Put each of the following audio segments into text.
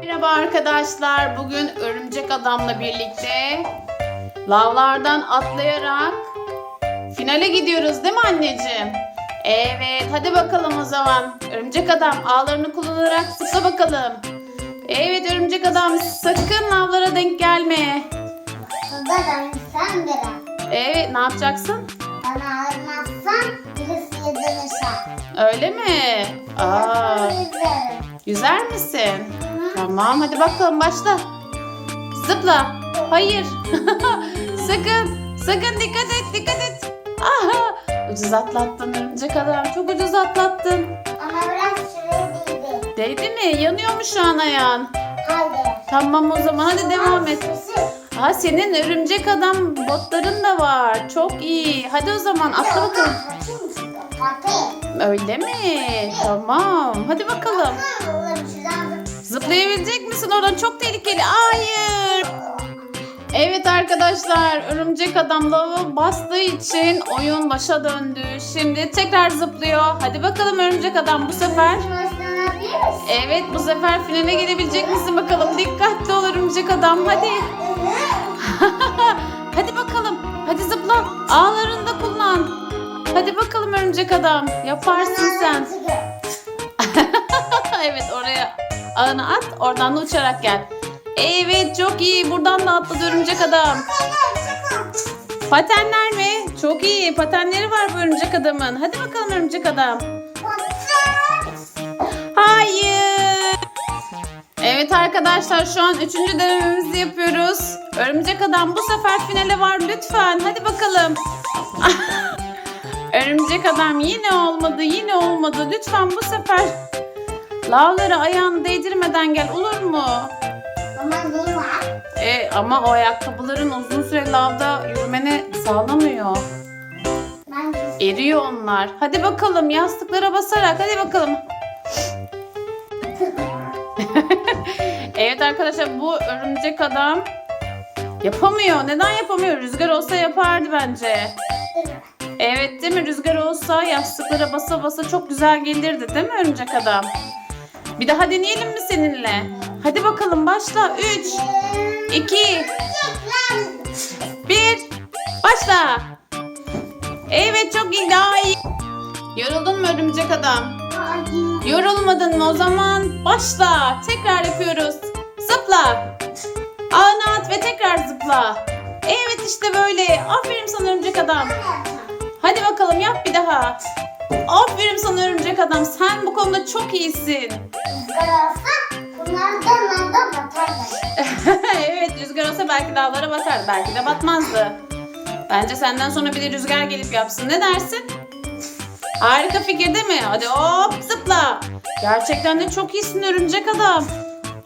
Merhaba arkadaşlar. Bugün Örümcek Adam'la birlikte lavlardan atlayarak finale gidiyoruz değil mi anneciğim? Evet hadi bakalım o zaman. Örümcek Adam ağlarını kullanarak zıpla bakalım. Evet Örümcek Adam sakın lavlara denk gelme. Babadan sen biraz. Evet ne yapacaksın? Bana almazsan birisi dönüşer. Öyle mi? Aa, yüzer misin? Tamam hadi bakalım başla. Zıpla. Hayır. sakın. Sakın dikkat et dikkat et. Aha. Ucuz atlattın örümcek adam. Çok ucuz atlattın. Ama biraz süre değdi. Değdi mi? Yanıyor mu şu an ayağın? Haydi. Tamam o zaman hadi devam et. Ha senin örümcek adam botların da var. Çok iyi. Hadi o zaman atla bakalım. Öyle mi? Tamam. Hadi bakalım. Zıplayabilecek misin oradan? Çok tehlikeli. Hayır. Evet arkadaşlar örümcek adam lava bastığı için oyun başa döndü. Şimdi tekrar zıplıyor. Hadi bakalım örümcek adam bu sefer. Evet bu sefer finale gelebilecek misin bakalım. Dikkatli ol örümcek adam hadi. hadi bakalım. Hadi zıpla. Ağlarını da kullan. Hadi bakalım örümcek adam. Yaparsın sen. evet oraya ağını at. Oradan da uçarak gel. Evet çok iyi. Buradan da atladı örümcek adam. Patenler mi? Çok iyi. Patenleri var bu örümcek adamın. Hadi bakalım örümcek adam. Hayır. Evet arkadaşlar şu an üçüncü denememizi yapıyoruz. Örümcek adam bu sefer finale var lütfen. Hadi bakalım. Örümcek adam yine olmadı yine olmadı. Lütfen bu sefer lavları ayağını değdirmeden gel olur mu? Ama ne var? E, ama o ayakkabıların uzun süre lavda yürümene sağlamıyor. Ben Eriyor onlar. Hadi bakalım yastıklara basarak hadi bakalım. evet arkadaşlar bu örümcek adam yapamıyor. Neden yapamıyor? Rüzgar olsa yapardı bence. Evet değil mi? Rüzgar olsa yastıklara basa basa çok güzel gelirdi değil mi örümcek adam? Bir daha deneyelim mi seninle? Hadi bakalım başla. 3, 2, 1, başla. Evet çok iyi daha iyi. Yoruldun mu örümcek adam? Yorulmadın mı o zaman? Başla. Tekrar yapıyoruz. Zıpla. Ağını at ve tekrar zıpla. Evet işte böyle. Aferin sana örümcek adam. Hadi bakalım yap bir daha. Aferin sana örümcek adam. Sen bu konuda çok iyisin. Rüzgar olsa bunlardan da batarlar. evet rüzgar olsa belki dağlara batardı. Belki de batmazdı. Bence senden sonra bir de rüzgar gelip yapsın. Ne dersin? Harika fikir değil mi? Hadi hop zıpla. Gerçekten de çok iyisin örümcek adam.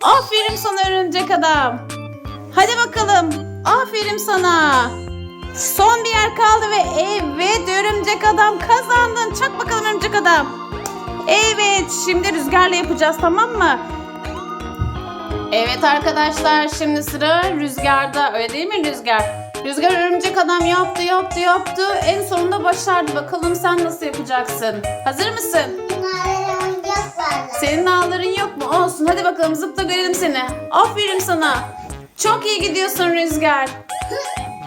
Aferin sana örümcek adam. Hadi bakalım. Aferin sana. Son bir yer kaldı ve evet örümcek adam kazandın. Çak bakalım örümcek adam. Evet şimdi rüzgarla yapacağız tamam mı? Evet arkadaşlar şimdi sıra Rüzgar'da öyle değil mi Rüzgar? Rüzgar örümcek adam yaptı yaptı yaptı en sonunda başardı. Bakalım sen nasıl yapacaksın? Hazır mısın? Senin ağların yok mu? Olsun hadi bakalım zıpla görelim seni. Aferin sana. Çok iyi gidiyorsun Rüzgar.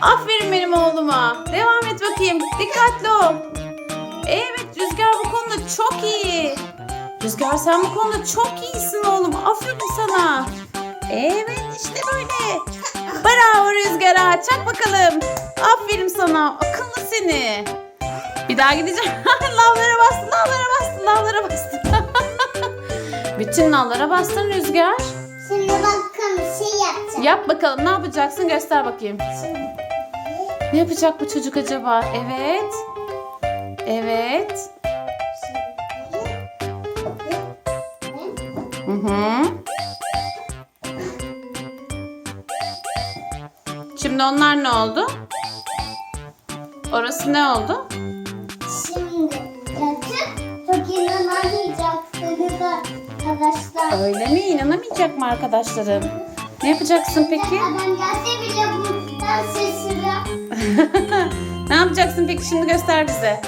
Aferin benim oğluma. Devam et bakayım. Dikkatli ol. Evet Rüzgar bu konuda çok iyi. Rüzgar sen bu konuda çok iyisin oğlum. Aferin sana. Evet işte böyle. Bravo Rüzgar'a. Çak bakalım. Aferin sana. Akıllı seni. Bir daha gideceğim. lavlara bastın, lavlara bastın, lavlara bastın. Bütün lavlara bastın Rüzgar. Şimdi bir şey yapacağım. Yap bakalım ne yapacaksın göster bakayım. Şimdi Ne yapacak bu çocuk acaba? Evet. Evet. Hı hı. Şimdi onlar ne oldu? Orası ne oldu? Şimdi yatıp fakirin arayacaksınız arkadaşlar. Öyle mi? İnanamayacak mı arkadaşlarım? Ne yapacaksın peki? Adam gelse bile bundan şaşırır. ne yapacaksın peki şimdi göster bize.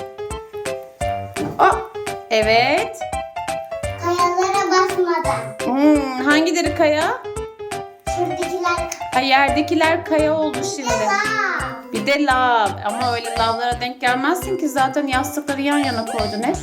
Oh, evet. Kayalara basmadan. Hmm, hangileri kaya? Şuradakiler Ha, yerdekiler kaya oldu şimdi. kızlar. Bir de lav. Ama öyle lavlara denk gelmezsin ki zaten yastıkları yan yana koydun hep.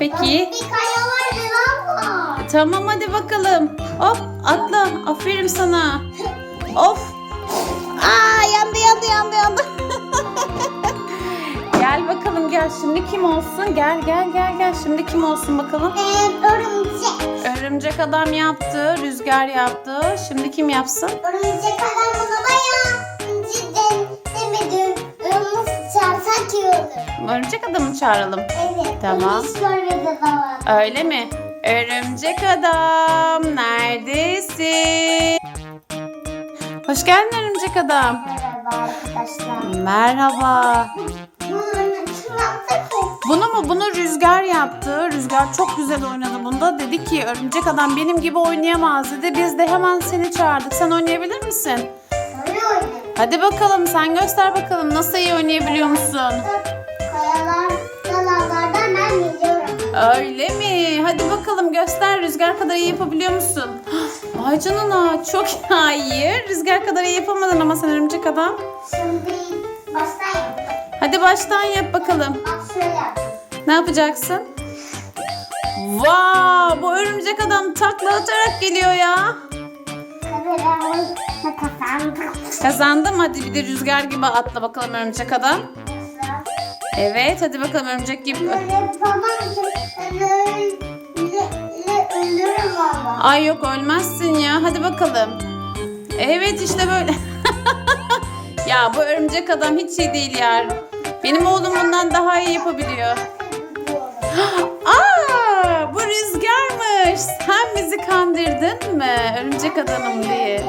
Peki. Bir kaya var, yılan var. Tamam hadi bakalım. Hop atla. Aferin sana. Of. Aa yandı yandı yandı yandı. gel bakalım gel. Şimdi kim olsun? Gel gel gel gel. Şimdi kim olsun bakalım? Ee, örümcek. Örümcek adam yaptı. Rüzgar yaptı. Şimdi kim yapsın? Örümcek adam bunu bayağı cidden olur. Örümcek adamı çağıralım. Evet. Tamam. Hiç. Öyle mi? Örümcek adam neredesin? Hoş geldin örümcek adam. Merhaba arkadaşlar. Merhaba. Bunu mu? Bunu Rüzgar yaptı. Rüzgar çok güzel oynadı bunda. Dedi ki örümcek adam benim gibi oynayamaz dedi. Biz de hemen seni çağırdık. Sen oynayabilir misin? Öyle. Hadi bakalım sen göster bakalım nasıl iyi oynayabiliyor musun? Öyle mi? Hadi bakalım göster Rüzgar kadar iyi yapabiliyor musun? Ay canına çok iyi. Rüzgar kadar iyi yapamadın ama sen örümcek adam. Şimdi baştan yapalım. Hadi baştan yap bakalım. Bak şöyle. Ne yapacaksın? Vaa bu örümcek adam takla atarak geliyor ya. Kazandım. Kazandım hadi bir de rüzgar gibi atla bakalım örümcek adam. Evet hadi bakalım örümcek gibi. Böyle böyle ölürüm ama. Ay yok ölmezsin ya hadi bakalım. Evet işte böyle. ya bu örümcek adam hiç iyi değil ya. Benim oğlum bundan daha iyi yapabiliyor. Aa bu rüzgarmış. Sen bizi kandırdın mı örümcek adamım diye.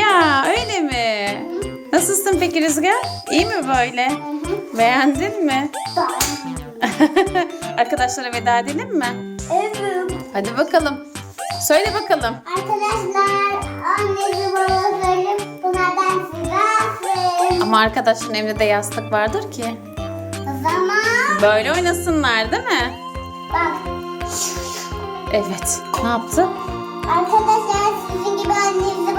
Ya öyle mi? Nasılsın peki Rüzgar? İyi mi böyle? Beğendin mi? Arkadaşlara veda edelim mi? Evet. Hadi bakalım. Söyle bakalım. Arkadaşlar annesi babalarım bunlardan size aferin. Ama arkadaşların evinde de yastık vardır ki. O zaman Böyle oynasınlar değil mi? bak Evet. Ne yaptı? arkadaşlar sizin gibi annenizi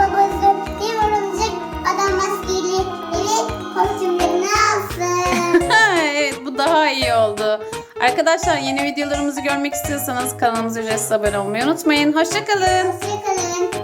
Arkadaşlar yeni videolarımızı görmek istiyorsanız kanalımıza ücretsiz abone olmayı unutmayın. Hoşçakalın. Hoşçakalın.